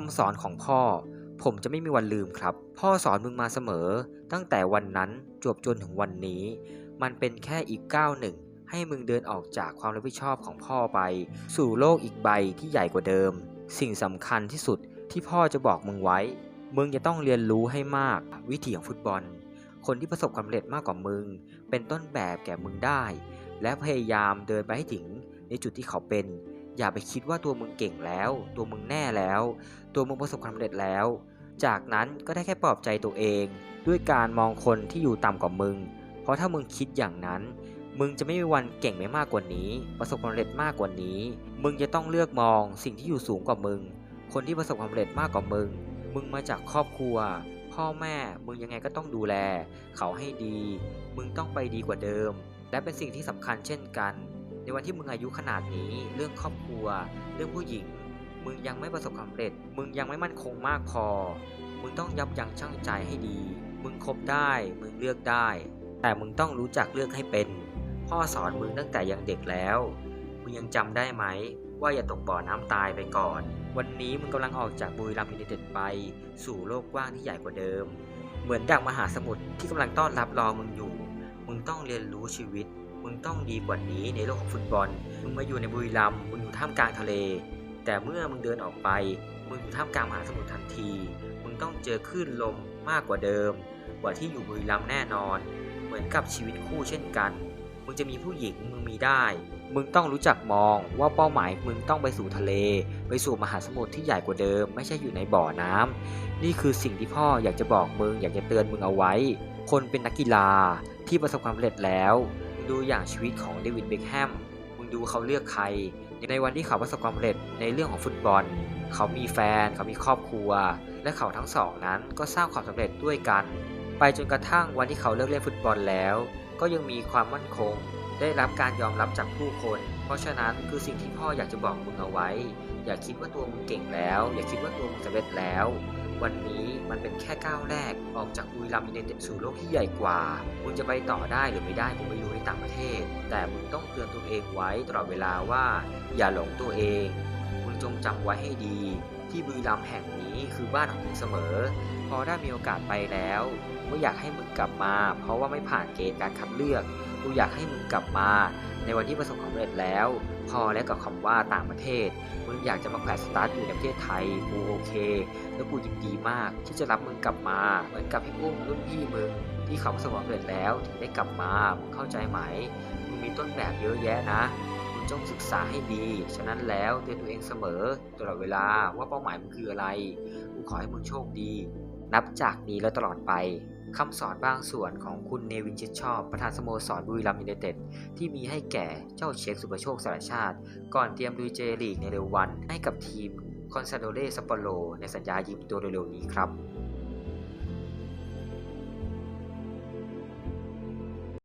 คำสอนของพ่อ ผมจะไม่มีวันลืมครับ พ่อสอนมึงมาเสมอ ตั้งแต่วันนั้นจวบจนถึงวันนี้ มันเป็นแค่อีกก้าวหนึ่ง ให้มึงเดินออกจากความรับผิดชอบของพ่อไป สู่โลกอีกใบที่ใหญ่กว่าเดิม สิ่งสำคัญที่สุดที่พ่อจะบอกมึงไว้ มึงจะต้องเรียนรู้ให้มาก วิถีของฟุตบอล คนที่ประสบความสำเร็จมากกว่ามึง เป็นต้นแบบแก่มึงได้ และพยายามเดินไปให้ถึงในจุดที่เขาเป็น อย่าไปคิดว่าตัวมึงเก่งแล้ว ตัวมึงแน่แล้ว ตัวมึงประสบความสำเร็จแล้ว จากนั้นก็ได้แค่ปลอบใจตัวเอง ด้วยการมองคนที่อยู่ต่ำกว่ามึง เพราะถ้ามึงคิดอย่างนั้น มึงจะไม่มีวันเก่งไปมากกว่านี้ ประสบความสำเร็จมากกว่านี้ มึงจะต้องเลือกมองสิ่งที่อยู่สูงกว่ามึง คนที่ประสบความสำเร็จมากกว่ามึง มึงมาจากครอบครัว พ่อแม่ มึงยังไงก็ต้องดูแล เขาให้ดี มึงต้องไปดีกว่าเดิม และเป็นสิ่งที่สำคัญเช่นกัน ในวันที่มึงอายุขนาดนี้ เรื่องครอบครัว เรื่องผู้หญิง มึงยังไม่ประสบความสำเร็จ มึงยังไม่มั่นคงมากพอ มึงต้องยับยั้งชั่งใจให้ดี มึงคบได้ มึงเลือกได้ แต่มึงต้องรู้จักเลือกให้เป็น พ่อสอนมึงตั้งแต่ยังเด็กแล้ว มึงยังจำได้ไหม ว่าอย่าตกบ่อน้ำตายไปก่อน วันนี้มึงกำลังออกจากบุรีรัมย์ยูไนเต็ดไป สู่โลกกว้างที่ใหญ่กว่าเดิม เหมือนดังมหาสมุทรที่กำลังต้อนรับรอมึงอยู่ มึงต้องเรียนรู้ชีวิต มึงต้องดีกว่านี้ในโลกของฟุตบอล มึงมาอยู่ในบุรีรัมย์มึงอยู่ท่ามกลางทะเล แต่เมื่อมึงเดินออกไป มึงอยู่ท่ามกลางมหาสมุทรทันที มึงต้องเจอคลื่นลมมากกว่าเดิม กว่าที่อยู่บุรีรัมย์แน่นอน เหมือนกับชีวิตคู่เช่นกัน มึงจะมีผู้หญิงมึงมีได้ มึงต้องรู้จักมองว่าเป้าหมายมึงต้องไปสู่ทะเล ไปสู่มหาสมุทรที่ใหญ่กว่าเดิม ไม่ใช่อยู่ในบ่อน้ำนี่คือสิ่งที่พ่ออยากจะบอกมึงอยากจะเตือนมึงเอาไว้ คนเป็นนักกีฬาที่ประสบความสำเร็จแล้ว ดูอย่างชีวิตของเดวิดเบคแฮมมึงดูเขาเลือกใคร ในวันที่เขาประสบความสำเร็จในเรื่องของฟุตบอล เขามีแฟน เขามีครอบครัว และเขาทั้งสองนั้นก็สร้างความสำเร็จด้วยกัน ไปจนกระทั่งวันที่เขาเลิกเล่นฟุตบอลแล้ว ก็ยังมีความมั่นคง ได้รับการยอมรับจากผู้คน เพราะฉะนั้นคือสิ่งที่พ่ออยากจะบอกมึงเอาไว้ อย่าคิดว่าตัวมึงเก่งแล้ว อย่าคิดว่าตัวมึงสำเร็จแล้ว วันนี้มันเป็นแค่ก้าวแรกออกจากบุรีรัมย์ยูไนเต็ดสู่โลกที่ใหญ่กว่า มึงจะไปต่อได้หรือไม่ได้กูไม่รู้ในต่างประเทศ แต่มึงต้องเตือนตัวเองไว้ตลอดเวลาว่า อย่าหลงตัวเอง มึงจงจำไว้ให้ดี ที่บุรีรัมย์แห่งนี้คือบ้านของมึงเสมอ พอได้มีโอกาสไปแล้วกูอยากให้มึงกลับมา เพราะว่าไม่ผ่านเกณฑ์การคัดเลือก กูอยากให้มึงกลับมา ในวันที่ประสบความสำเร็จแล้ว พอแล้วกับคำว่าต่างประเทศมึงอยากจะมาแขวนสตาร์ทอยู่ในประเทศไทยกูโอเค แล้วกูยินดีมากที่จะรับมึงกลับมา เหมือนกับพี่อุ้มรุ่นพี่มึงที่เขาประสบความสำเร็จแล้วถึงได้กลับมามึงเข้าใจไหมมึงมีต้นแบบเยอะแยะนะมึงจงศึกษาให้ดี ฉะนั้นแล้วเตือนตัวเองเสมอตลอดเวลาว่าเป้าหมายมึงคืออะไรกูขอให้มึงโชคดี นับจากนี้และตลอดไป คำสอนบางส่วนของคุณเนวินชิดชอบประธานสโมสรบุรีรัมย์ยูไนเต็ดที่มีให้แก่เจ้าเชคสุปโชคสารชาติ ก่อนเตรียมลุยเจลีกในเร็ววันให้กับทีมคอนซาโดเลสปอโลในสัญญายืมตัวเร็วๆนี้ครับ